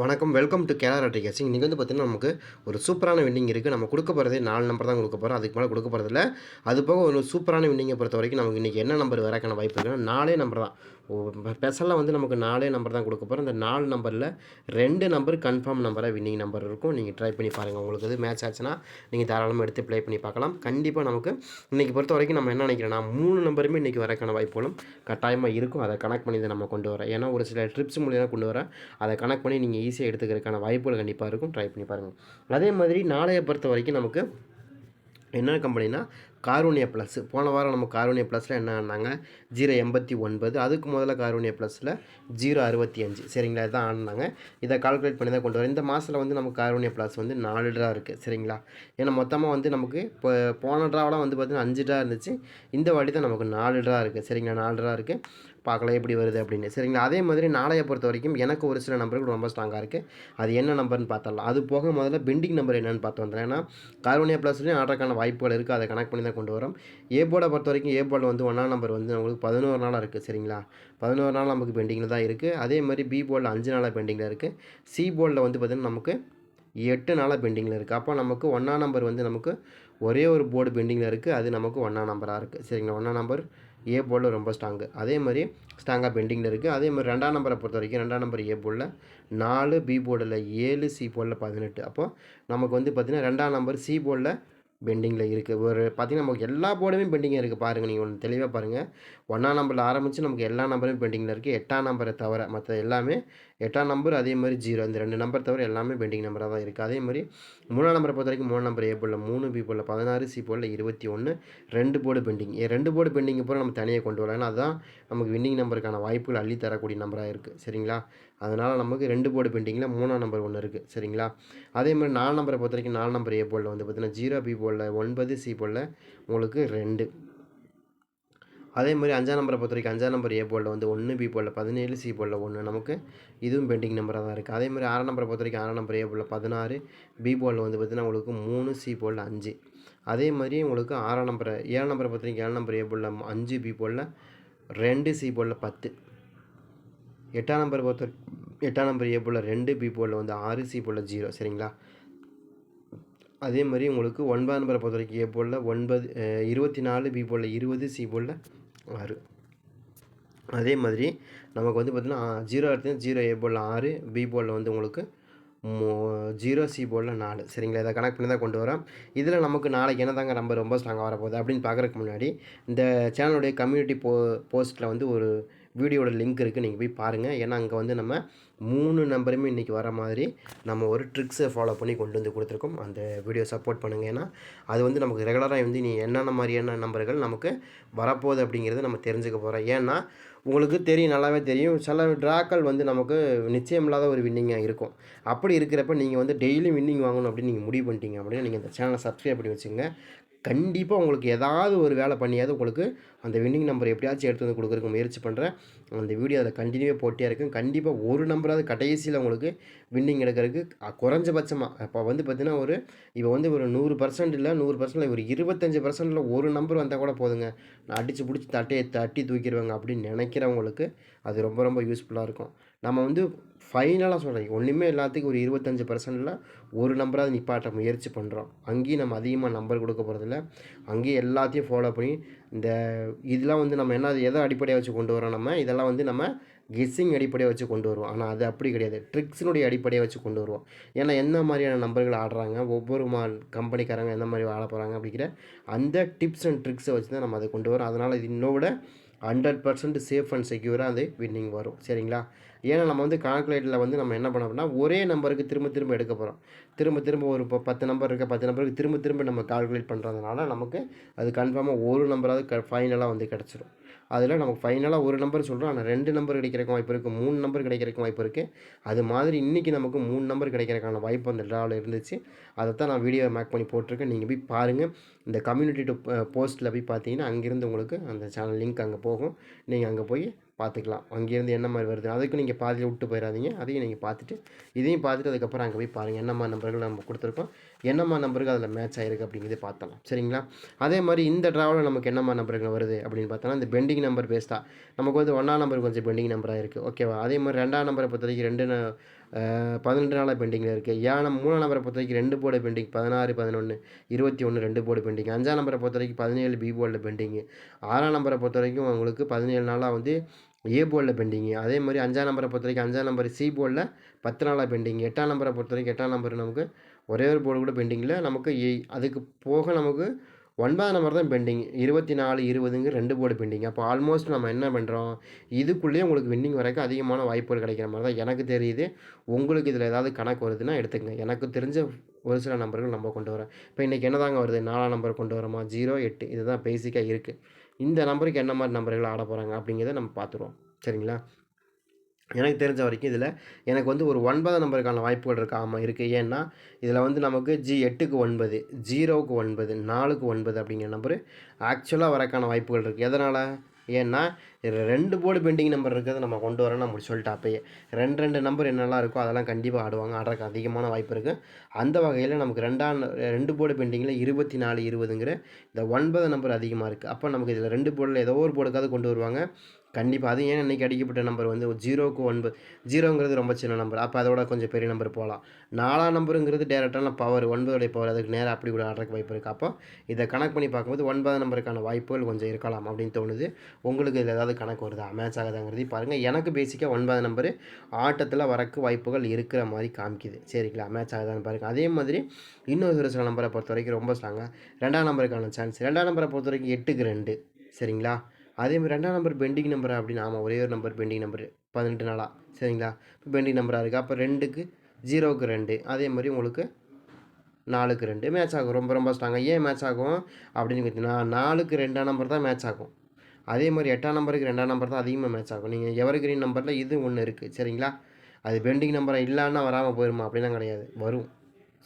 வணக்கம். Welcome to Kerala டிகேசிங் இன்றைக்கி வந்து பார்த்திங்கன்னா நமக்கு ஒரு சூப்பரான வின்னிங் இருக்குது நம்ம கொடுக்க போகிறதே நாலு நம்பர் தான் கொடுக்க போகிறோம் அதுக்கு மேலே கொடுக்க போகிறதில்ல அது போக ஒரு சூப்பரான வின்னிங்கை பொறுத்த வரைக்கும் நமக்கு இன்றைக்கி என்ன நம்பர் வரக்கான வாய்ப்பு இருக்குன்னா நாலே நம்பர் தான். ஸ்பெஷலாக வந்து நமக்கு நாலே நம்பர் தான் கொடுக்க போகிறோம் இந்த நாலு நம்பரில் ரெண்டு நம்பர் கன்ஃபார்ம் நம்பராக வின்னிங் நம்பர் இருக்கும். நீங்கள் ட்ரை பண்ணி பாருங்கள் உங்களுக்கு இது மேட்ச் ஆச்சுன்னா நீங்கள் தாராளமாக எடுத்து ப்ளே பண்ணி பார்க்கலாம். கண்டிப்பாக நமக்கு இன்றைக்கி பொறுத்த வரைக்கும் நம்ம என்ன நினைக்கிறோன்னா மூணு நம்பருமே இன்றைக்கி வரக்கான வாய்ப்புகளும் கட்டாயமாக இருக்கும். அதை கனெக்ட் பண்ணி தான் நம்ம கொண்டு வரோம் ஏன்னா ஒரு சில ட்ரிப்ஸ் மூலியமாக கொண்டு வர அதை கனெக்ட் பண்ணி நீங்கள் ஈஸியாக எடுத்துக்கிறதுக்கான வாய்ப்புகள் கண்டிப்பாக இருக்கும். ட்ரை பண்ணி பாருங்கள் அதே மாதிரி நாளைய பொறுத்த வரைக்கும் நமக்கு என்ன கம்பெனினா காரூணிய ப்ளஸ் போன வாரம் நம்ம காரூணிய ப்ளஸில் என்ன ஆனாங்க? ஜீரோ எண்பத்தி ஒன்பது. அதுக்கு முதல்ல காரூணிய ப்ளஸில் ஜீரோ அறுபத்தி அஞ்சு. சரிங்களா? இதான் ஆனாங்க. இதை கால்குலேட் பண்ணி தான் கொண்டு வரோம் இந்த மாதத்தில் வந்து நமக்கு காரூணிய ப்ளஸ் வந்து நாலு ட்ரா இருக்குது சரிங்களா? ஏன்னா மொத்தமாக வந்து நமக்கு இப்போ போன ட்ராவெலாம் வந்து பார்த்திங்கன்னா அஞ்சு ட்ரா இருந்துச்சு. இந்த வாட்டி தான் நமக்கு நாலு ட்ரா இருக்குது சரிங்களா? நாலு ட்ரா இருக்குது பார்க்கலாம் எப்படி வருது அப்படின்னு. சரிங்களா? அதே மாதிரி நாளைய பொறுத்த வரைக்கும் எனக்கு ஒரு சில நம்பர்கள் ரொம்ப ஸ்ட்ராங்காக இருக்குது அது என்ன நம்பர்னு பார்த்தரலாம் அது போக முதல்ல பெண்டிங் நம்பர் என்னென்னு பார்த்து வந்துடுறேன். ஏன்னா கார்போனியா ப்ளஸ்லேயும் ஆடுறதுக்கான வாய்ப்புகள் இருக்குது அதை கனெக்ட் பண்ணி தான் கொண்டு வரோம். ஏ போர்டை பொறுத்த வரைக்கும் ஏ போர்டில் வந்து ஒன்றாம் நம்பர் வந்து நம்மளுக்கு பதினோரு நாளாக இருக்குது சரிங்களா? பதினோரு நாள் நமக்கு பெண்டிங்கில் தான் இருக்குது. அதே மாதிரி பி போர்டில் அஞ்சு நாளாக பெண்டிங்கில் இருக்குது. சி போர்டில் வந்து பார்த்திங்கன்னா நமக்கு எட்டு நாளாக பெண்டிங்கில் இருக்குது. அப்போ நமக்கு ஒன்றாம் நம்பர் வந்து நமக்கு ஒரே ஒரு போர்டு பெண்டிங்கில் இருக்குது. அது நமக்கு ஒன்றாம் நம்பராக இருக்குது சரிங்களா? ஒன்றாம் நம்பர் ஏ போர்டில் ரொம்ப ஸ்ட்ராங்கு அதே மாதிரி ஸ்ட்ராங்காக பெண்டிங்கில் இருக்குது. அதே மாதிரி ரெண்டாம் நம்பரை பொறுத்த வரைக்கும் ரெண்டாம் நம்பர் ஏ போர்டில் நாலு பி போர்டில் ஏழு சி போர்டில் பதினெட்டு. அப்போது நமக்கு வந்து பார்த்திங்கன்னா ரெண்டாம் நம்பர் சி போர்டில் பெண்டிங்கில் இருக்குது ஒரு பார்த்திங்கன்னா நமக்கு எல்லா போர்டுமே பெண்டிங்கில் இருக்குது பாருங்கள் நீங்கள் ஒன்று தெளிவாக பாருங்கள் ஒன்றாம் நம்பரில் ஆரம்பித்து நமக்கு எல்லா நம்பரும் பெண்டிங்கில் இருக்குது எட்டாம் நம்பரை தவிர மற்ற எல்லாமே எட்டாம் நம்பர் அதே மாதிரி ஜீரோ. இந்த ரெண்டு நம்பர் தவிர எல்லாமே பெண்டிங் நம்பராக தான் இருக்குது அதே மாதிரி மூணாம் நம்பரை பொறுத்த வரைக்கும் மூணு நம்பர் ஏ போலில் மூணு பி போலில் பதினாறு சி போலில் இருபத்தி ஒன்று ரெண்டு போர்டு பெண்டிங். ரெண்டு போர்டு பெண்டிங் போல் நம்ம தனியாக கொண்டு வரலாம். ஏன்னா அதுதான் நமக்கு வின்னிங் நம்பருக்கான வாய்ப்புகள் அள்ளி தரக்கூடிய நம்பராக இருக்குது சரிங்களா? அதனால் நமக்கு ரெண்டு போர்டு பெயிண்டிங்கில் மூணாம் நம்பர் ஒன்று இருக்குது சரிங்களா? அதே மாதிரி நாலு நம்பரை பொறுத்த வரைக்கும் நாலு நம்பர் ஏ போர்டில் வந்து பார்த்திங்கன்னா ஜீரோ பி போர்டில் ஒன்பது சி போர்டில் உங்களுக்கு ரெண்டு. அதே மாதிரி அஞ்சாம் நம்பரை பொறுத்த வரைக்கும் அஞ்சாம் நம்பர் ஏ போர்டில் வந்து ஒன்று பி போர்டில் பதினேழு சி போர்டில் ஒன்று நமக்கு இதுவும் பெண்டிங் நம்பராக தான் இருக்குது அதே மாதிரி ஆறாம் நம்பரை பொறுத்த வரைக்கும் ஆறாம் நம்பர் ஏ போர்டில் பதினாறு பி போர்டில் வந்து பார்த்திங்கன்னா உங்களுக்கு மூணு சி போர்டில் அஞ்சு. அதே மாதிரி உங்களுக்கு ஆறாம் நம்பரை ஏழாம் நம்பரை பொறுத்த வரைக்கும் ஏழாம் நம்பர் ஏ போர்டில் அஞ்சு பி போர்டில் ரெண்டு சி போர்டில் பத்து. எட்டாம் நம்பர் பொறுத்த எட்டாம் நம்பர் ஏ போலில் ரெண்டு பி போல் வந்து ஆறு சி போல் ஜீரோ சரிங்களா? அதே மாதிரி உங்களுக்கு ஒன்பதாம் நம்பரை பொறுத்த வரைக்கும் ஏ போலில் ஒன்பது இருபத்தி நாலு பி போலில் இருபது சி போலில் ஆறு. அதே மாதிரி நமக்கு வந்து பார்த்திங்கன்னா ஜீரோ எடுத்து ஜீரோ ஏ போலில் ஆறு பி போலில் வந்து உங்களுக்கு மோ ஜீரோ சி போலில் நாலு சரிங்களா? இதை கனெக்ட் பண்ணி தான் கொண்டு வரோம். இதில் நமக்கு நாளைக்கு என்ன தாங்க நம்பர் ரொம்ப ஸ்ட்ராங்காக வரப்போகுது அப்படின்னு பார்க்குறதுக்கு முன்னாடி இந்த சேனலுடைய கம்யூனிட்டி போ போஸ்ட்டில் வந்து ஒரு வீடியோட லிங்க் இருக்குது நீங்கள் போய் பாருங்கள் ஏன்னா அங்கே வந்து நம்ம மூணு நம்பருமே இன்றைக்கி வர மாதிரி நம்ம ஒரு ட்ரிக்ஸை ஃபாலோ பண்ணி கொண்டு வந்து கொடுத்துருக்கோம். அந்த வீடியோ சப்போர்ட் பண்ணுங்கள் ஏன்னா அது வந்து நமக்கு ரெகுலராக வந்து நீ என்னென்ன மாதிரியான நம்பர்கள் நமக்கு வரப்போகுது அப்படிங்கிறத நம்ம தெரிஞ்சுக்க போகிறோம் ஏன்னா உங்களுக்கு தெரியும் நல்லாவே தெரியும். சில ட்ராக்கள் வந்து நமக்கு நிச்சயம் இல்லாத ஒரு வின்னிங்காக இருக்கும். அப்படி இருக்கிறப்ப நீங்கள் வந்து டெய்லி வின்னிங் வாங்கணும் அப்படின்னு நீங்கள் முடிவு பண்ணிட்டீங்க அப்படின்னா நீங்கள் இந்த சேனலை சப்ஸ்கிரைப் பண்ணி வச்சுங்க கண்டிப்பாக உங்களுக்கு ஏதாவது ஒரு வேலை பண்ணியாவது உங்களுக்கு அந்த வின்னிங் நம்பர் எப்படியாச்சும் எடுத்து வந்து கொடுக்குறதுக்கு முயற்சி பண்ணுறேன் அந்த வீடியோ அதில் கண்டினியூவாக போட்டியாக இருக்கும் கண்டிப்பாக ஒரு நம்பராவது கடைசியில் உங்களுக்கு வின்னிங் எடுக்கிறதுக்கு குறைஞ்சபட்சமாக இப்போ வந்து பார்த்திங்கன்னா ஒரு இப்போ வந்து ஒரு நூறு பர்சன்ட் இல்லை நூறு பர்சன்ட் ஒரு இருபத்தஞ்சி பர்சன்டில் ஒரு நம்பர் வந்தால் கூட போதுங்க. நான் அடித்து பிடிச்சி தட்டையை தட்டி தூக்கிடுவாங்க அப்படின்னு நினைக்கிறவங்களுக்கு அது ரொம்ப ரொம்ப யூஸ்ஃபுல்லாக இருக்கும். நம்ம வந்து ஃபைனலாக சொல்கிறேன் ஒன்றுமே எல்லாத்துக்கும் ஒரு இருபத்தஞ்சி பர்சன்டில் ஒரு நம்பராக நிப்பாட்ட முயற்சி பண்ணுறோம் அங்கேயும் நம்ம அதிகமாக நம்பர் கொடுக்க போகிறதில்ல அங்கேயும் எல்லாத்தையும் ஃபாலோ பண்ணி இந்த இதெல்லாம் வந்து நம்ம என்ன எதை அடிப்படையாக வச்சு கொண்டு வரோம் நம்ம? இதெல்லாம் வந்து நம்ம கெஸ்ஸிங் அடிப்படையாக வச்சு கொண்டு வருவோம். ஆனால் அது அப்படி கிடையாது. ட்ரிக்ஸினுடைய அடிப்படையாக வச்சு கொண்டு வருவோம். ஏன்னா என்ன மாதிரியான நம்பர்கள் ஆடுறாங்க? ஒவ்வொரு மா கம்பெனிக்காரங்க எந்த மாதிரி ஆட போகிறாங்க அப்படிங்கிற அந்த டிப்ஸ் அண்ட் ட்ரிக்ஸை வச்சு தான் நம்ம அதை கொண்டு வரோம் அதனால் இது இன்னோட ஹண்ட்ரட் பர்சன்ட் சேஃப் அண்ட் செக்யூராக அது வின்னிங் வரும். சரிங்களா? ஏன்னா நம்ம வந்து கால்குலேட்டரில் வந்து நம்ம என்ன பண்ண அப்படின்னா ஒரே நம்பருக்கு திரும்ப திரும்ப எடுக்க போகிறோம் திரும்ப திரும்ப ஒரு இப்போ பத்து நம்பர் இருக்க பத்து நம்பருக்கு திரும்ப திரும்ப நம்ம கால்குலேட் பண்ணுறதுனால நமக்கு அது கன்ஃபார்மாக ஒரு நம்பராவது க ஃபைனலாக வந்து கிடச்சிரும். அதில் நமக்கு ஃபைனலாக ஒரு நம்பர் சொல்கிறோம் ஆனால் ரெண்டு நம்பர் கிடைக்கிறக்கும் வாய்ப்பு இருக்குது மூணு நம்பர் கிடைக்கிறக்கும் வாய்ப்பு இருக்குது அது மாதிரி இன்றைக்கி நமக்கு மூணு நம்பர் கிடைக்கிறக்கான வாய்ப்பு அந்த ட்ராவில் இருந்துச்சு. அதை தான் நான் வீடியோ மேக் பண்ணி போட்டிருக்கேன். நீங்கள் போய் பாருங்கள் இந்த கம்யூனிட்டி டு போஸ்ட்டில் போய் பார்த்தீங்கன்னா அங்கேருந்து உங்களுக்கு அந்த சேனல் லிங்க் அங்கே போகும். நீங்கள் அங்கே போய் பார்த்துக்கலாம். அங்கேருந்து என்ன மாதிரி வருது அதுக்கும் நீங்கள் பாதியில் விட்டு போயிடாதீங்க அதையும் நீங்கள் பார்த்துட்டு இதையும் பார்த்துட்டு அதுக்கப்புறம் அங்கே போய் பாருங்கள் என்னம்மா நம்பர்கள் நம்ம கொடுத்துருக்கோம். என்னம்மா நம்பருக்கு அதில் மேட்ச் ஆகிருக்கு அப்படிங்கிறத பார்த்தலாம் சரிங்களா? அதே மாதிரி இந்த ட்ராவலில் நமக்கு என்னம்மா நம்பர்கள் வருது அப்படின்னு பார்த்தோன்னா இந்த பெண்டிங் நம்பர் பேஸ்டாக நமக்கு வந்து ஒன்றாம் நம்பர் கொஞ்சம் பெண்டிங் நம்பராக இருக்குது ஓகேவா அதே மாதிரி ரெண்டாம் நம்பரை பொறுத்த வரைக்கும் ரெண்டு பதினெட்டு நாளாக பெண்டிங்கில் இருக்குது ஏன் மூணாம் நம்பரை பொறுத்த வரைக்கும் ரெண்டு போர்டு பெண்டிங் பதினாறு பதினொன்று இருபத்தி ஒன்று ரெண்டு போர்டு பெண்டிங் அஞ்சாம் நம்பரை பொறுத்த வரைக்கும் பதினேழு பி போர்டில் பெண்டிங்கு ஆறாம் நம்பரை பொறுத்த வரைக்கும் உங்களுக்கு பதினேழு நாளாக வந்து ஏ போர்டில் பெண்டிங்கு அதே மாதிரி அஞ்சாம் நம்பரை பொறுத்த வரைக்கும் அஞ்சாம் நம்பர் சி போர்டில் பத்து நாளாக பெண்டிங் எட்டாம் நம்பரை பொறுத்த வரைக்கும் எட்டாம் நம்பர் நமக்கு ஒரே ஒரு போர்டு கூட பெண்டிங்கில் நமக்கு ஏ அதுக்கு போக நமக்கு ஒன்பதாம் நம்பர் தான் பெண்டிங் இருபத்தி நாலு இருபதுங்க ரெண்டு போர்டு பெண்டிங் அப்போ ஆல்மோஸ்ட் நம்ம என்ன பண்ணுறோம் இதுக்குள்ளேயே உங்களுக்கு வின்னிங் வரைக்கும் அதிகமான வாய்ப்புகள் கிடைக்கிற மாதிரி தான் எனக்கு தெரியுது. உங்களுக்கு இதில் ஏதாவது கணக்கு வருதுன்னா எடுத்துக்கங்க. எனக்கு தெரிஞ்ச ஒரு சில நம்பர்கள் நம்ம கொண்டு வரோம் இப்போ இன்றைக்கி என்ன தாங்க வருது? நாலாம் நம்பர் கொண்டு வரோமா ஜீரோ எட்டு இதுதான் பேசிக்காக இருக்குது இந்த நம்பருக்கு என்ன மாதிரி நம்பர்கள் ஆட போகிறாங்க அப்படிங்கிறத நம்ம பார்த்துருவோம். சரிங்களா? எனக்கு தெரிஞ்ச வரைக்கும் இதில் எனக்கு வந்து ஒரு ஒன்பதாம் நம்பருக்கான வாய்ப்புகள் இருக்குது ஆமாம் இருக்குது ஏன்னா இதில் வந்து நமக்கு ஜி எட்டுக்கு ஒன்பது ஜீரோவுக்கு ஒன்பது நாலுக்கு ஒன்பது அப்படிங்கிற நம்பரு ஆக்சுவலாக வரக்கான வாய்ப்புகள் இருக்குது எதனால்? ஏன்னா ரெண்டு போர்டு பெண்டிங் நம்பர் இருக்கிறத நம்ம கொண்டு வரோம் நான் சொல்லிட்டு அப்பயே. ரெண்டு ரெண்டு நம்பர் என்னெல்லாம் இருக்கோ அதெல்லாம் கண்டிப்பாக ஆடுவாங்க. ஆடுறதுக்கு அதிகமான வாய்ப்பு இருக்குது அந்த வகையில் நமக்கு ரெண்டாம் ரெண்டு போர்டு பெண்டிங்கில் இருபத்தி நாலு இருபதுங்கிற இந்த ஒன்பது நம்பர் அதிகமாக இருக்குது அப்போ நமக்கு இதில் ரெண்டு போர்டில் ஏதோ ஒரு போர்டுக்காவது கொண்டு வருவாங்க. கண்டிப்பாக அது ஏன் இன்றைக்கி அடிக்கப்பட்ட நம்பர் வந்து ஜீரோக்கு ஒன்பது? ஜீரோங்கிறது ரொம்ப சின்ன நம்பர் அப்போ அதோட கொஞ்சம் பெரிய நம்பர் போகலாம் நாலாம் நம்பருங்கிறது டேரெக்டான பவர் ஒன்பதுடைய பவர் அதுக்கு நேராக அப்படி கூட ஆடுறதுக்கு வாய்ப்பு இருக்குது அப்போ இதை கணக்கு பண்ணி பார்க்கும்போது ஒன்பதாம் நம்பருக்கான வாய்ப்புகள் கொஞ்சம் இருக்கலாம் அப்படின்னு தோணுது. உங்களுக்கு இதில் ஏதாவது கணக்கு வருதா? மேட்ச் ஆகுதாங்கிறது பாருங்கள் எனக்கு பேசிக்காக ஒன்பதாம் நம்பர் ஆட்டத்தில் வரக்கு வாய்ப்புகள் இருக்கிற மாதிரி காமிக்குது. சரிங்களா? மேட்ச் ஆகுதான்னு பாருங்கள் அதே மாதிரி இன்னொரு ஒரு சில நம்பரை பொறுத்த வரைக்கும் ரொம்ப ஸ்ட்ராங்காக ரெண்டாம் நம்பருக்கான சான்ஸ் ரெண்டாம் நம்பரை பொறுத்த வரைக்கும் எட்டுக்கு ரெண்டு. சரிங்களா? அதே மாதிரி ரெண்டாம் நம்பர் பெண்டிங் நம்பர் அப்படின்னு ஆமாம் ஒரே ஒரு நம்பர் பெண்டிங் நம்பர் பதினெட்டு நாளாக சரிங்களா? இப்போ பெண்டிங் நம்பராக இருக்குது அப்போ ரெண்டுக்கு ஜீரோவுக்கு ரெண்டு. அதே மாதிரி உங்களுக்கு நாலுக்கு ரெண்டு. மேட்ச் ஆகும். ரொம்ப ரொம்ப ஸ்ட்ராங்காக ஏன் மேட்ச் ஆகும்? அப்படின்னு கேட்டிங்கன்னா நாலுக்கு ரெண்டாம் நம்பர் தான் மேட்ச் ஆகும். அதே மாதிரி எட்டாம் நம்பருக்கு ரெண்டாம் நம்பர் தான் அதிகமாக மேட்ச் ஆகும். நீங்கள் எவர் கிரீன் நம்பரில் இது ஒன்று இருக்குது சரிங்களா? அது பெண்டிங் நம்பரை இல்லைன்னா வராமல் போயிருமா? அப்படிலாம் கிடையாது. வரும்.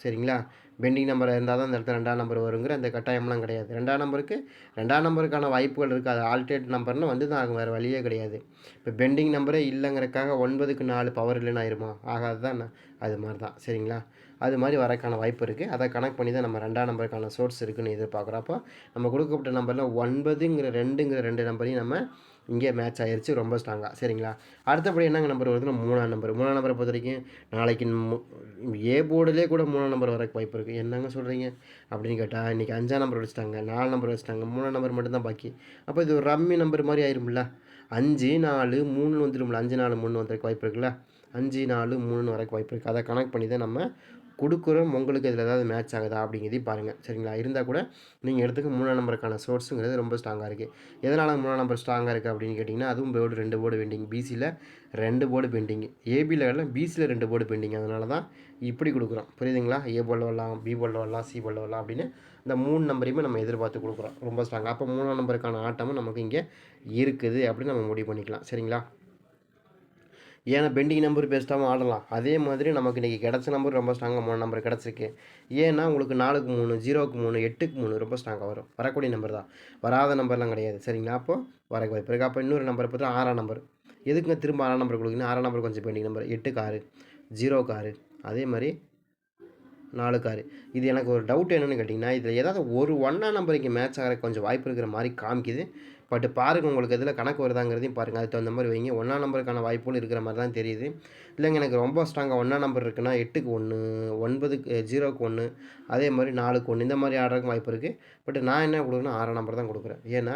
சரிங்களா? பெண்டிங் நம்பர் இருந்தால் தான் அந்த இடத்துல ரெண்டாம் நம்பர் வருங்கிற அந்த கட்டாயம்லாம் கிடையாது. ரெண்டாம் நம்பருக்கு ரெண்டாம் நம்பருக்கான வாய்ப்புகள் இருக்குது அது ஆல்டர்னேட் நம்பர்னு வந்து தான் ஆகும் வேறு வழியே கிடையாது. இப்போ பெண்டிங் நம்பரே இல்லைங்கிறக்காக ஒன்பதுக்கு நாலு பவர் இல்லைன்னு ஆயிருமா? ஆகாது தான் அது மாதிரி தான். சரிங்களா? அது மாதிரி வரக்கான வாய்ப்பு இருக்குது அதை கனெக்ட் பண்ணி தான் நம்ம ரெண்டாம் நம்பருக்கான சோர்ஸ் இருக்குதுன்னு எதிர்பார்க்குறப்போ நம்ம கொடுக்கப்பட்ட நம்பரில் ஒன்பதுங்கிற ரெண்டுங்கிற ரெண்டு நம்பரையும் நம்ம இங்கே மேட்ச் ஆயிடுச்சு ரொம்ப ஸ்ட்ராங்காக சரிங்களா? அடுத்தபடி என்னங்க நம்பர் வருதுன்னா மூணாம் நம்பர் மூணாம் நம்பரை பொறுத்த வரைக்கும் நாளைக்கு ஏ போர்டுலேயே கூட மூணாம் நம்பர் வரக்கு வாய்ப்பு இருக்குது என்னங்க சொல்கிறீங்க அப்படின்னு கேட்டால் இன்றைக்கி அஞ்சாம் நம்பர் வச்சுட்டாங்க நாலு நம்பர் வச்சுட்டாங்க மூணாம் நம்பர் மட்டும்தான் பாக்கி. அப்போ இது ஒரு ரம்மி நம்பர் மாதிரி ஆயிரும்ல? அஞ்சு நாலு மூணு வந்துடும்ல அஞ்சு நாலு மூணு வந்துருக்கு வாய்ப்பு இருக்குல்ல? அஞ்சு நாலு மூணு வரக்கு வாய்ப்பு இருக்குது அதை கனெக்ட் பண்ணி தான் நம்ம கொடுக்குறோம் உங்களுக்கு இதில் ஏதாவது மேட்ச் ஆகுதா அப்படிங்கிறதையும் பாருங்கள் சரிங்களா? இருந்தால் கூட நீங்கள் எடுத்துக்க மூணாம் நம்பருக்கான சோர்ஸுங்கிறது ரொம்ப ஸ்ட்ராங்காக இருக்குது எதனால் மூணாம் நம்பர் ஸ்ட்ராங்காக இருக்குது அப்படின்னு கேட்டிங்கன்னா அதுவும் போர்டு ரெண்டு போர்டு பெண்டிங் பிசியில் ரெண்டு போர்டு பெண்டிங் ஏபியில் எல்லாம் பிசியில் ரெண்டு போர்டு பெண்டிங் அதனால தான் இப்படி கொடுக்குறோம். புரியுதுங்களா? ஏ போர்டில் வரலாம் பி போர்டில் வரலாம் சி போர்டில் வரலாம் அப்படின்னு இந்த மூணு நம்பரையுமே நம்ம எதிர்பார்த்து கொடுக்குறோம். ரொம்ப ஸ்ட்ராங்காக அப்போ மூணாம் நம்பருக்கான ஆட்டமும் நமக்கு இங்கே இருக்குது அப்படின்னு நம்ம முடிவு பண்ணிக்கலாம். சரிங்களா? ஏன்னா பெண்டிங் நம்பர் பேஸ்ட்டாகவும் ஆடலாம். அதே மாதிரி நமக்கு இன்றைக்கி கிடச்ச நம்பர் ரொம்ப ஸ்ட்ராங்காக மூணு நம்பர் கிடச்சிருக்கு. ஏன்னா உங்களுக்கு நாலுக்கு மூணு ஜீரோக்கு மூணு எட்டுக்கு மூணு ரொம்ப ஸ்ட்ராங்காக வரும். வரக்கூடிய நம்பர் தான். வராத நம்பர்லாம் கிடையாது. சரிங்களா? அப்போது வர வாய்ப்பு இருக்குது அப்போ இன்னொரு நம்பர் பார்த்தா ஆறாம் நம்பர் எதுக்குங்க திரும்ப ஆறாம் நம்பர் கொடுக்குறீங்க? ஆறாம் நம்பர் கொஞ்சம் பெண்டிங் நம்பர் எட்டுக்கு ஆறு ஜீரோக்கு ஆறு. அதே மாதிரி நாலுக்கு ஆறு. இது எனக்கு ஒரு டவுட் என்னென்னு கேட்டிங்கன்னா இதில் ஏதாவது ஒரு ஒன்றா நம்பருக்கு மேட்ச் ஆகிற கொஞ்சம் வாய்ப்பு இருக்கிற மாதிரி காமிக்குது. பட் பாருங்கள் உங்களுக்கு இதில் கணக்கு வருதாங்கிறதையும் பாருங்கள் அதுக்கு தகுந்த மாதிரி வைங்க. ஒன்றா நம்பருக்கான வாய்ப்புகள் இருக்கிற மாதிரி தான் தெரியுது. இல்லைங்க எனக்கு ரொம்ப ஸ்ட்ராங்காக ஒன்றா நம்பர் இருக்குன்னா எட்டுக்கு ஒன்று ஒன்பதுக்கு ஜீரோக்கு ஒன்று அதே மாதிரி நாலுக்கு ஒன்று இந்த மாதிரி ஆடுறதுக்கு வாய்ப்பு இருக்குது பட் நான் என்ன கொடுக்குறேன்னா ஆறாம் நம்பர் தான் கொடுக்குறேன். ஏன்னா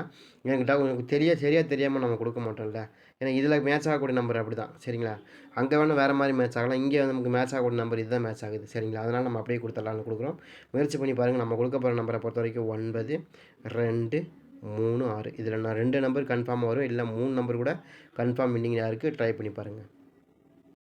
எனக்கு உங்களுக்கு தெரிய சரியாக தெரியாமல் நம்ம கொடுக்க மாட்டோம்ல. ஏன்னா இதில் மேட்ச் ஆகக்கூடிய நம்பர் அப்படி தான் சரிங்களா? அங்கே வேணால் வேறு மாதிரி மேட்ச் ஆகலாம். இங்கே வந்து நமக்கு மேட்ச் ஆகக்கூடிய நம்பர் இதுதான் மேட்ச் ஆகுது. சரிங்களா? அதனால் நம்ம அப்படியே கொடுத்துடலாம்னு கொடுக்குறோம். முயற்சி பண்ணி பாருங்கள் நம்ம கொடுக்க போகிற நம்பரை பொறுத்த வரைக்கும் ஒன்பது ரெண்டு மூணு ஆறு. இதில் நான் ரெண்டு நம்பர் கன்ஃபார்மாக வரும். இல்லை மூணு நம்பர் கூட கன்ஃபார்ம் வின்னிங்காக இருக்குது ட்ரை பண்ணி பாருங்கள்